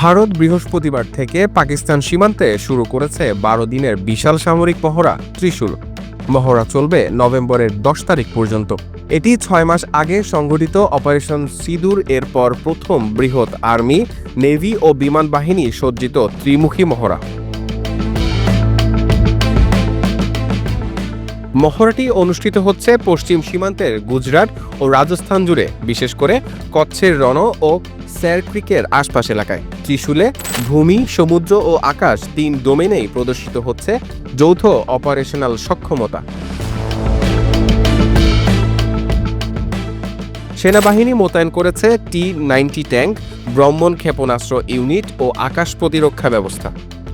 ভারত বৃহস্পতিবার থেকে পাকিস্তান সীমান্তে শুরু করেছে বারো দিনের বিশাল সামরিক মহড়া, ত্রিশূল। মহড়া চলবে নভেম্বরের দশ তারিখ পর্যন্ত। এটি ছয় মাস আগে সংঘটিত অপারেশন সিঁদুর, এরপর প্রথম বৃহৎ আর্মি, নেভি ও বিমান বাহিনী সজ্জিত ত্রিমুখী মহড়া। মহড়াটি অনুষ্ঠিত হচ্ছে পশ্চিম সীমান্তের গুজরাট ও রাজস্থান জুড়ে, বিশেষ করে কচ্ছের রণ ও স্যার ক্রিকের আশপাশ এলাকায়। ত্রিশুলে ভূমি, সমুদ্র ও আকাশ তিন ডোমেনেই প্রদর্শিত হচ্ছে যৌথ অপারেশনাল সক্ষমতা। সেনাবাহিনী মোতায়েন করেছে টি নাইনটি ট্যাঙ্ক, ব্রহ্মণ ক্ষেপণাস্ত্র ইউনিট ও আকাশ প্রতিরক্ষা ব্যবস্থা।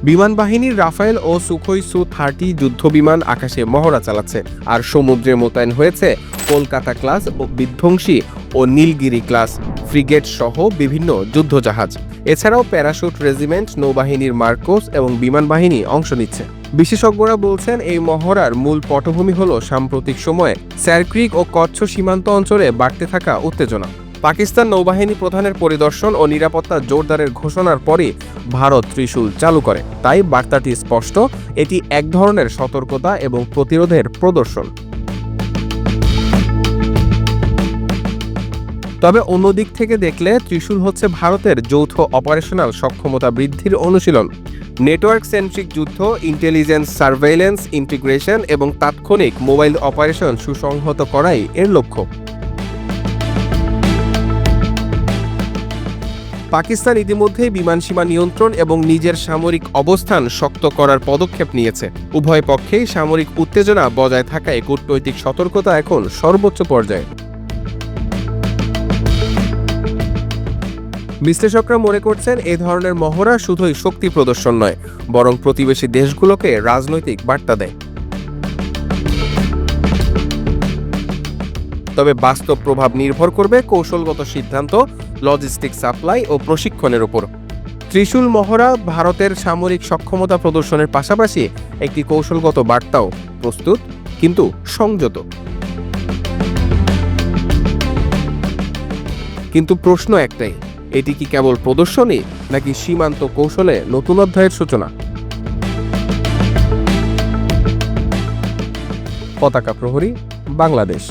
বিমান বাহিনীর রাফায়েল ও সুখোই সু থার্টি যুদ্ধ বিমান আকাশে মহড়া চালাচ্ছে। আর সমুদ্রে মোতায়েন হয়েছে কলকাতা ক্লাস ও বিধ্বংসী ও নীলগিরি ক্লাস, ফ্রিগেট সহ বিভিন্ন যুদ্ধজাহাজ। এছাড়াও প্যারাশুট রেজিমেন্ট, নৌবাহিনীর মার্কোস এবং বিমান বাহিনী অংশ নিচ্ছে। বিশেষজ্ঞরা বলছেন, এই মহড়ার মূল পটভূমি হল সাম্প্রতিক সময়ে স্যারক্রিক ও কচ্ছ সীমান্ত অঞ্চলে বাড়তে থাকা উত্তেজনা। পাকিস্তান নৌবাহিনী প্রধানের পরিদর্শন ও নিরাপত্তা জোরদারের ঘোষণার পরই ভারত ত্রিশূল চালু করে। তাই বার্তাটি স্পষ্ট, এটি এক ধরনের সতর্কতা এবং প্রতিরোধের প্রদর্শন। তবে অন্য দিক থেকে দেখলে ত্রিশূল হচ্ছে ভারতের যৌথ অপারেশনাল সক্ষমতা বৃদ্ধির অনুশীলন। নেটওয়ার্ক সেন্ট্রিক যুদ্ধ, ইন্টেলিজেন্স সার্ভেইলেন্স, ইন্টিগ্রেশন এবং তাৎক্ষণিক মোবাইল অপারেশন সুসংহত করাই এর লক্ষ্য। পাকিস্তান ইতিমধ্যেই বিমান সীমা নিয়ন্ত্রণ এবং নিজের সামরিক অবস্থান শক্ত করার পদক্ষেপ নিয়েছে। উভয় পক্ষেই সামরিক উত্তেজনা বজায় থাকায় কূটনৈতিক সতর্কতা এখন সর্বোচ্চ পর্যায়ে। বিশ্লেষকরা মনে করছেন এ ধরনের মহড়া শুধুই শক্তি প্রদর্শন নয়, বরং প্রতিবেশী দেশগুলোকে রাজনৈতিক বার্তা দেয়। তবে বাস্তব প্রভাব নির্ভর করবে কৌশলগত সিদ্ধান্ত লজিস্টিক সাপ্লাই ও প্রশিক্ষণের উপর। ত্রিশূল মহড়া ভারতের সামরিক সক্ষমতা প্রদর্শনের পাশাপাশি একটি কৌশলগত বার্তাও প্রস্তুত, কিন্তু সংযত। কিন্তু প্রশ্ন একটাই, এটি কি কেবল প্রদর্শনী নাকি সীমান্ত কৌশলে নতুন অধ্যায়ের সূচনা? পতাকা প্রহরী, বাংলাদেশ।